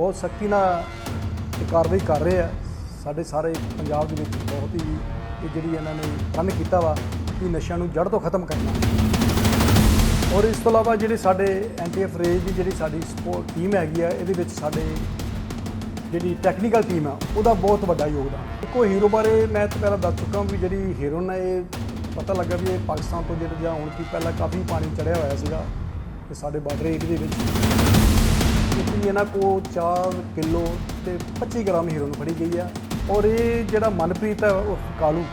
ਬਹੁਤ ਸਖਤੀ ਨਾਲ ਕਾਰਵਾਈ ਕਰ ਰਹੇ ਆ। ਸਾਡੇ ਸਾਰੇ ਪੰਜਾਬ ਦੇ ਵਿੱਚ ਬਹੁਤ ਹੀ ਇਹ ਜਿਹੜੀ ਇਹਨਾਂ ਨੇ ਕੰਮ ਕੀਤਾ ਵਾ ਕਿ ਨਸ਼ਿਆਂ ਨੂੰ ਜੜ ਤੋਂ ਖਤਮ ਕਰਨਾ। ਔਰ ਇਸ ਤੋਂ ਇਲਾਵਾ ਜਿਹੜੇ ਸਾਡੇ ਐਨਟੀਐਫ ਰੇਜ ਦੀ ਜਿਹੜੀ ਸਾਡੀ ਸਪੋਰਟ ਟੀਮ ਹੈਗੀ ਆ, ਇਹਦੇ ਵਿੱਚ ਸਾਡੇ ਜਿਹੜੀ ਟੈਕਨੀਕਲ ਟੀਮ ਆ, ਉਹਦਾ ਬਹੁਤ ਵੱਡਾ ਯੋਗਦਾਨ। ਇੱਕੋ ਹੀਰੋ ਬਾਰੇ ਮੈਂ ਤਾਂ ਪਹਿਲਾਂ ਦੱਸ ਚੁੱਕਾ ਵੀ ਜਿਹੜੀ ਹੀਰੋਨ ਨੇ, ਇਹ ਪਤਾ ਲੱਗਾ ਵੀ ਇਹ ਪਾਕਿਸਤਾਨ ਤੋਂ ਜਿਹੜਾ ਜਾਂ ਹੁਣ ਕੀ ਪਹਿਲਾਂ ਕਾਫੀ ਪਾਣੀ ਚੜਿਆ ਹੋਇਆ ਸੀਗਾ, ਤੇ ਸਾਡੇ ਬਾਰਡਰ ਏਰੀਆ ਦੇ ਵਿੱਚ। ਕਿਉਂਕਿ ਇਹਨਾਂ ਕੋ 4 ਕਿਲੋ ਤੇ 25 ਗ੍ਰਾਮ ਹੀਰੋਇਨ ਫੜੀ ਗਈ ਆ। ਔਰ ਇਹ ਜਿਹੜਾ ਮਨਪ੍ਰੀਤ ਹੈ, ਉਹ ਕਾਲੂ,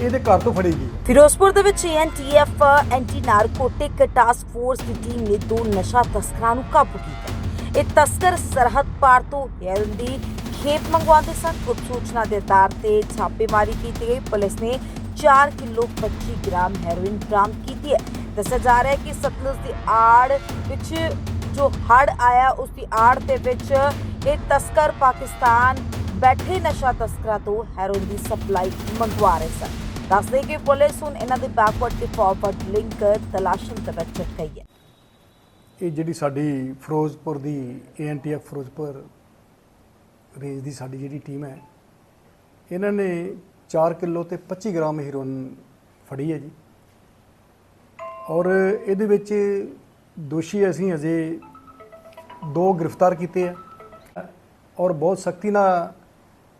ਇਹਦੇ ਘਰ ਤੋਂ ਫੜੀ ਗਈ। ਫਿਰੋਜ਼ਪੁਰ ਦੇ ਵਿੱਚ NTF anti narcotic task force ਦੀ ਟੀਮ ਨੇ ਦੋ ਨਸ਼ਾ ਤਸਕਰਾਂ ਨੂੰ ਕਾਬੂ ਕੀਤਾ। ਇਹ ਤਸਕਰ ਸਰਹੱਦ ਪਾਰ ਤੋਂ ਹੈਰੋਇਨ ਦੀ ਖੇਪ ਮੰਗਵਾਉਂਦੇ ਸਨ। ਗੁਪਤ ਸੂਚਨਾ ਦੇ ਆਧਾਰ ਤੇ ਛਾਪੇਮਾਰੀ ਕੀਤੀ ਗਈ। ਪੁਲਿਸ ਨੇ 4 ਕਿਲੋ 25 ਗ੍ਰਾਮ ਹੈਰੋਇਨ ਬਰਾਮਦ ਕੀਤੀ ਹੈ। ਦੱਸਿਆ ਜਾ ਰਿਹਾ ਹੈ ਕਿ ਸਤਲੁਜ ਦੀ ਆੜ ਵਿੱਚ ਜੋ ਹੜ ਆਇਆ, ਉਸ ਦੀ ਆੜ ਦੇ ਵਿੱਚ ਇਹ ਤਸਕਰ ਪਾਕਿਸਤਾਨ ਬੈਠੇ ਨਸ਼ਾ ਤਸਕਰਾਂ ਤੋਂ ਹੈਰੋਇਨ ਦੀ ਸਪਲਾਈ ਮੰਗਵਾ ਰਹੇ ਸਨ। ਦੱਸਦੇ ਕਿ ਪੁਲਿਸ ਹੁਣ ਇਹਨਾਂ ਦੇ ਬੈਕਵਰਡ ਤੇ ਫਾਰਵਰਡ ਲਿੰਕ ਤਲਾਸ਼ਣ ਦੇ ਵਿੱਚ ਗਈ ਹੈ। ਇਹ ਜਿਹੜੀ ਸਾਡੀ ਫਿਰੋਜ਼ਪੁਰ ਦੀ ਏਐਨਟੀਐਫ ਫਿਰੋਜ਼ਪੁਰ ਰੇਂਜ ਦੀ ਸਾਡੀ ਜਿਹੜੀ ਟੀਮ ਹੈ, ਇਹਨਾਂ ਨੇ 4 ਕਿਲੋ ਤੇ 25 ਗ੍ਰਾਮ ਹੀਰੋਇਨ ਫੜੀ ਹੈ ਜੀ। ਔਰ ਇਹਦੇ ਵਿੱਚ ਦੋਸ਼ੀ ਅਸੀਂ ਅਜੇ ਦੋ ਗ੍ਰਿਫਤਾਰ ਕੀਤੇ ਆ ਔਰ ਬਹੁਤ ਸਖਤੀ ਨਾਲ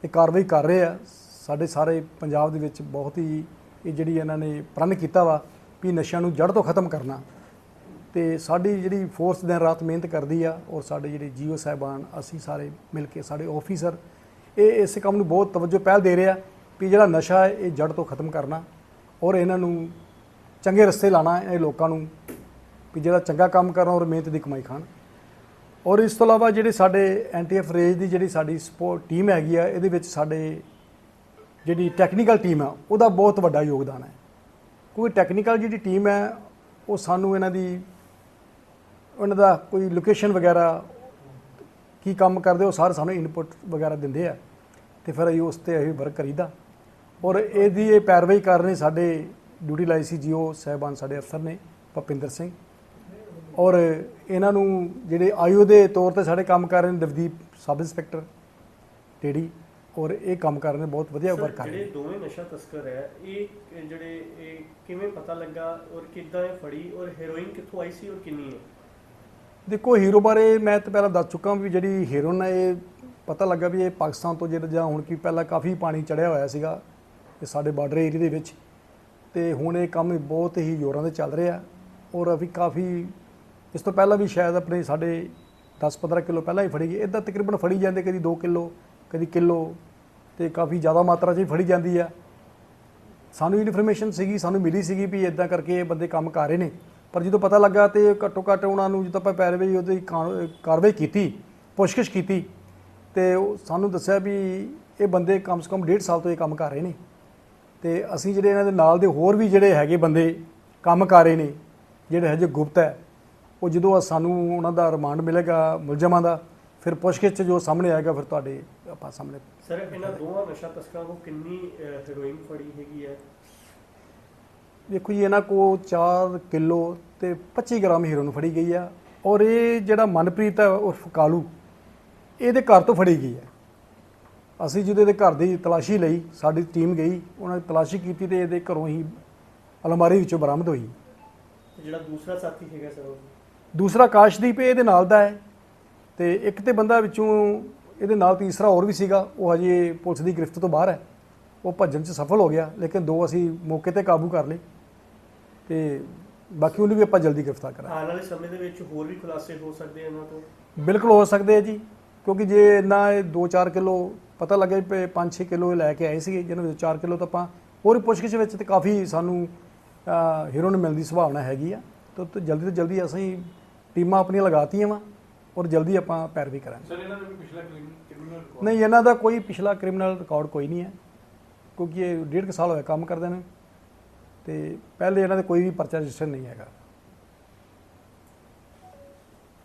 ਇਹ ਕਾਰਵਾਈ ਕਰ ਰਹੇ ਆ। ਸਾਡੇ ਸਾਰੇ ਪੰਜਾਬ ਦੇ ਵਿੱਚ ਬਹੁਤ ਹੀ ਇਹ ਜਿਹੜੀ ਇਹਨਾਂ ਨੇ ਪ੍ਰਣ ਕੀਤਾ ਵਾ ਵੀ ਨਸ਼ਿਆਂ ਨੂੰ ਜੜ ਤੋਂ ਖਤਮ ਕਰਨਾ ਤੇ ਸਾਡੀ ਜਿਹੜੀ ਫੋਰਸ ਦਿਨ ਰਾਤ ਮਿਹਨਤ ਕਰਦੀ ਆ ਔਰ ਸਾਡੇ ਜਿਹੜੇ ਜੀਓ ਸਾਹਿਬਾਨ, ਅਸੀਂ ਸਾਰੇ ਮਿਲ ਕੇ ਸਾਡੇ ਆਫੀਸਰ, ਇਹ ਇਸ ਕੰਮ ਨੂੰ ਬਹੁਤ ਤਵੱਜੋ ਪਹਿਲ ਦੇ ਰਿਹਾ ਆ ਵੀ ਜਿਹੜਾ ਨਸ਼ਾ ਹੈ ਇਹ ਜੜ ਤੋਂ ਖਤਮ ਕਰਨਾ ਔਰ ਇਹਨਾਂ ਨੂੰ ਚੰਗੇ ਰਸਤੇ ਲਾਣਾ, ਇਹ ਲੋਕਾਂ ਨੂੰ ਵੀ ਜਿਹੜਾ ਚੰਗਾ ਕੰਮ ਕਰਨ ਔਰ ਮਿਹਨਤ ਦੀ ਕਮਾਈ ਖਾਣ। ਔਰ ਇਸ ਤੋਂ ਇਲਾਵਾ ਜਿਹੜੇ ਸਾਡੇ ਐਨਟੀਐਫ ਰੇਜ ਦੀ ਜਿਹੜੀ ਸਾਡੀ ਸਪੋਰਟ ਟੀਮ ਹੈਗੀ ਆ, ਇਹਦੇ ਵਿੱਚ ਸਾਡੇ ਜਿਹੜੀ ਟੈਕਨੀਕਲ ਟੀਮ ਆ, ਉਹਦਾ ਬਹੁਤ ਵੱਡਾ ਯੋਗਦਾਨ ਹੈ। ਕਿਉਂਕਿ ਟੈਕਨੀਕਲ ਜਿਹੜੀ ਟੀਮ ਹੈ, ਉਹ ਸਾਨੂੰ ਇਹਨਾਂ ਦੀ, ਉਹਨਾਂ ਦਾ ਕੋਈ ਲੋਕੇਸ਼ਨ ਵਗੈਰਾ, ਕੀ ਕੰਮ ਕਰਦੇ, ਉਹ ਸਾਰੇ ਸਾਨੂੰ ਇਨਪੁਟ ਵਗੈਰਾ ਦਿੰਦੇ ਆ। ਤੇ ਫਿਰ ਅਸੀਂ ਉਸ ਤੇ ਅਸੀਂ ਵਰਕ ਕਰੀਦਾ। ਔਰ ਇਹਦੀ ਇਹ ਪੈਰਵਾਈ ਕਰ ਰਹੇ ਸਾਡੇ ਡਿਊਟੀ ਲਾਈ ਸੀ ਜੀਓ ਸਹਿਬਾਨ ਸਾਡੇ ਅਫਸਰ ਨੇ, ਭਪਿੰਦਰ ਸਿੰਘ। ਔਰ ਇਹਨਾਂ ਨੂੰ ਜਿਹੜੇ ਆਯੂ ਦੇ ਤੌਰ ਤੇ ਸਾਡੇ ਕੰਮ ਕਰ ਰਹੇ ਨੇ ਨਵਦੀਪ ਸਬ ਇੰਸਪੈਕਟਰ ਟੇੜੀ ਔਰ ਇਹ ਕੰਮ ਕਰ ਰਹੇ ਨੇ ਬਹੁਤ ਵਧੀਆ ਵਰਕ ਕਰ ਰਹੇ ਜਿਹੜੇ ਨੇ ਦੋਵੇਂ ਨਸ਼ਾ ਤਸਕਰ ਹੈ ਇਹ ਜਿਹੜੇ ਇਹ ਕਿਵੇਂ ਪਤਾ ਲੱਗਾ ਔਰ ਕਿੱਦਾਂ ਇਹ ਫੜੀ ਔਰ ਹੈਰੋਇਨ ਕਿੱਥੋਂ ਆਈ ਸੀ ਔਰ ਕਿੰਨੀ ਹੈ? ਦੇਖੋ ਹੀਰੋ ਬਾਰੇ ਮੈਂ ਤਾਂ ਪਹਿਲਾਂ ਦੱਸ ਚੁੱਕਾ ਵੀ ਜਿਹੜੀ ਹੀਰੋਇਨ ਹੈ ਇਹ ਪਤਾ ਲੱਗਾ ਵੀ ਇਹ ਪਾਕਿਸਤਾਨ ਤੋਂ ਜਿਹੜਾ ਜਾਂ ਹੁਣ ਕੀ ਪਹਿਲਾਂ ਕਾਫੀ ਪਾਣੀ ਚੜਿਆ ਹੋਇਆ ਸੀਗਾ ਤੇ ਸਾਡੇ ਬਾਰਡਰ ਏਰੀਆ ਦੇ ਵਿੱਚ। ਤੇ ਹੁਣ ਇਹ ਕੰਮ ਬਹੁਤ ਹੀ ਜ਼ੋਰਾਂ ਤੇ ਚੱਲ ਰਿਹਾ ਔਰ ਅਭੀ ਕਾਫੀ ਇਸ ਤੋਂ ਪਹਿਲਾਂ ਵੀ ਸ਼ਾਇਦ ਆਪਣੇ ਸਾਡੇ 10-15 ਕਿਲੋ ਪਹਿਲਾਂ ਹੀ ਫੜੀ ਗਈ। ਇਦਾਂ ਤਕਰੀਬਨ ਫੜੀ ਜਾਂਦੇ ਕਦੀ 2 ਕਿਲੋ, ਕਦੀ ਕਿਲੋ ਤੇ ਕਾਫੀ ਜ਼ਿਆਦਾ ਮਾਤਰਾ 'ਚ ਹੀ ਫੜੀ ਜਾਂਦੀ ਆ। ਸਾਨੂੰ ਇਨਫੋਰਮੇਸ਼ਨ ਸੀਗੀ, ਸਾਨੂੰ ਮਿਲੀ ਸੀਗੀ ਵੀ ਇਦਾਂ ਕਰਕੇ ਇਹ ਬੰਦੇ ਕੰਮ ਕਰ ਰਹੇ ਨੇ। ਪਰ ਜਦੋਂ ਪਤਾ ਲੱਗਾ ਤੇ ਘੱਟੋ ਘੱਟ ਉਹਨਾਂ ਨੂੰ ਜਦੋਂ ਆਪਾਂ ਪੈਰਵਾਈ ਉਹਦੀ ਕਾ- ਕਾਰਵਾਈ ਕੀਤੀ, ਪੁੱਛਗਿੱਛ ਕੀਤੀ, ਤੇ ਸਾਨੂੰ ਦੱਸਿਆ ਵੀ ਇਹ ਬੰਦੇ ਕਮ ਸੇ ਕਮ ਡੇਢ ਸਾਲ ਤੋਂ ਇਹ ਕੰਮ ਕਰ ਰਹੇ ਨੇ। ਤੇ ਅਸੀਂ ਜਿਹੜੇ ਇਹਨਾਂ ਦੇ ਨਾਲ ਦੇ ਹੋਰ ਵੀ ਜਿਹੜੇ ਹੈਗੇ ਬੰਦੇ ਕੰਮ ਕਰ ਰਹੇ ਨੇ, ਜਿਹੜੇ ਹਜੇ ਗੁਪਤ ਹੈ ਉਹ ਜਦੋਂ ਸਾਨੂੰ ਉਹਨਾਂ ਦਾ ਰਿਮਾਂਡ ਮਿਲੇਗਾ ਮੁਲਜ਼ਮਾਂ ਦਾ ਫਿਰ ਪੁੱਛਗਿੱਛ ਜੋ ਸਾਹਮਣੇ ਆਏਗਾ ਫਿਰ ਤੁਹਾਡੇ ਆਪਾਂ ਸਾਹਮਣੇ ਸਰ ਇਹਨਾਂ ਦੋਵਾਂ ਨਸ਼ਾ ਤਸਕਰਾਂ ਕੋਲ ਕਿੰਨੀ ਹੈਰੋਇਨ ਫੜੀ ਹੈਗੀ ਹੈ? ਦੇਖੋ ਜੀ ਇਹਨਾਂ ਕੋ 4 ਕਿਲੋ ਤੇ 25 ਗ੍ਰਾਮ ਹੀਰੋਇਨ ਫੜੀ ਗਈ ਆ ਔਰ ਇਹ ਜਿਹੜਾ ਮਨਪ੍ਰੀਤ ਹੈ ਉਰਫ ਕਾਲੂ ਇਹਦੇ ਘਰ ਤੋਂ ਫੜੀ ਗਈ ਹੈ। ਅਸੀਂ ਜਦੋਂ ਇਹਦੇ ਘਰ ਦੀ ਤਲਾਸ਼ੀ ਲਈ ਸਾਡੀ ਟੀਮ ਗਈ ਉਹਨਾਂ ਨੇ ਤਲਾਸ਼ੀ ਕੀਤੀ ਤੇ ਇਹਦੇ ਘਰੋਂ ਹੀ ਅਲਮਾਰੀ ਵਿੱਚੋਂ ਬਰਾਮਦ ਹੋਈ। ਜਿਹੜਾ ਦੂਸਰਾ ਸਾਥੀ ਹੈਗਾ ਸਰ ਉਹ? ਦੂਸਰਾ ਕਾਸ਼ਦੀਪ ਇਹਦੇ ਨਾਲ ਦਾ ਹੈ ਤੇ ਇੱਕ ਤੇ ਬੰਦਾ ਵਿੱਚੋਂ ਇਹਦੇ ਨਾਲ ਤੀਸਰਾ ਹੋਰ ਵੀ ਸੀਗਾ ਉਹ ਹਜੇ ਪੁਲਿਸ ਦੀ ਗ੍ਰਿਫਤ ਤੋਂ ਬਾਹਰ ਹੈ। ਉਹ ਭੱਜਣ 'ਚ ਸਫਲ ਹੋ ਗਿਆ ਲੇਕਿਨ ਦੋ ਅਸੀਂ ਮੌਕੇ ਤੇ ਕਾਬੂ ਕਰ ਲਏ ਤੇ ਬਾਕੀ ਉਹਨੂੰ ਵੀ ਆਪਾਂ ਜਲਦੀ ਗ੍ਰਿਫਤਾਰ ਕਰਾਂਗੇ। ਆਉਣ ਵਾਲੇ ਸਮੇਂ ਦੇ ਵਿੱਚ ਹੋਰ ਵੀ ਖੁਲਾਸੇ ਹੋ ਸਕਦੇ ਆ ਇਹਨਾਂ ਤੋਂ? ਬਿਲਕੁਲ ਹੋ ਸਕਦੇ ਆ ਜੀ ਕਿਉਂਕਿ ਜੇ ਇੰਨਾ ਇਹ 2-4 ਕਿਲੋ ਪਤਾ ਲੱਗੇ ਵੀ 5-6 ਕਿਲੋ ਇਹ ਲੈ ਕੇ ਆਏ ਸੀਗੇ ਜਿਹਨਾਂ ਵਿੱਚ 4 ਕਿਲੋ ਤਾਂ ਆਪਾਂ ਹੋਰ ਪੁੱਛਗਿੱਛ ਵਿੱਚ ਤੇ ਕਾਫੀ ਸਾਨੂੰ ਹੀਰੋਇਨ ਮਿਲਣ ਦੀ ਸੰਭਾਵਨਾ ਹੈਗੀ ਆ। ਤਾਂ ਜਲਦੀ ਤੋਂ ਜਲਦੀ ਅਸੀਂ ਟੀਮਾਂ ਆਪਣੀਆਂ ਲਗਾਤੀਆਂ ਵਾ ਔਰ ਜਲਦੀ ਆਪਾਂ ਪੈਰਵੀ ਕਰਾਂਗੇ। ਸਰ ਇਹਨਾਂ ਦਾ ਵੀ ਪਿਛਲਾ ਕ੍ਰਿਮੀਨਲ ਰਿਕਾਰਡ ਨਹੀਂ ਇਹਨਾਂ ਦਾ ਕੋਈ ਪਿਛਲਾ ਕ੍ਰਿਮੀਨਲ ਰਿਕਾਰਡ ਕੋਈ ਨਹੀਂ ਹੈ ਕਿਉਂਕਿ ਇਹ ਡੇਢ ਕੁ ਸਾਲ ਹੋਇਆ ਕੰਮ ਕਰਦੇ ਨੇ ਤੇ ਪਹਿਲੇ ਇਹਨਾਂ ਦੇ ਕੋਈ ਵੀ ਪਰਚਾ ਰਜਿਸਟਰ ਨਹੀਂ ਹੈਗਾ।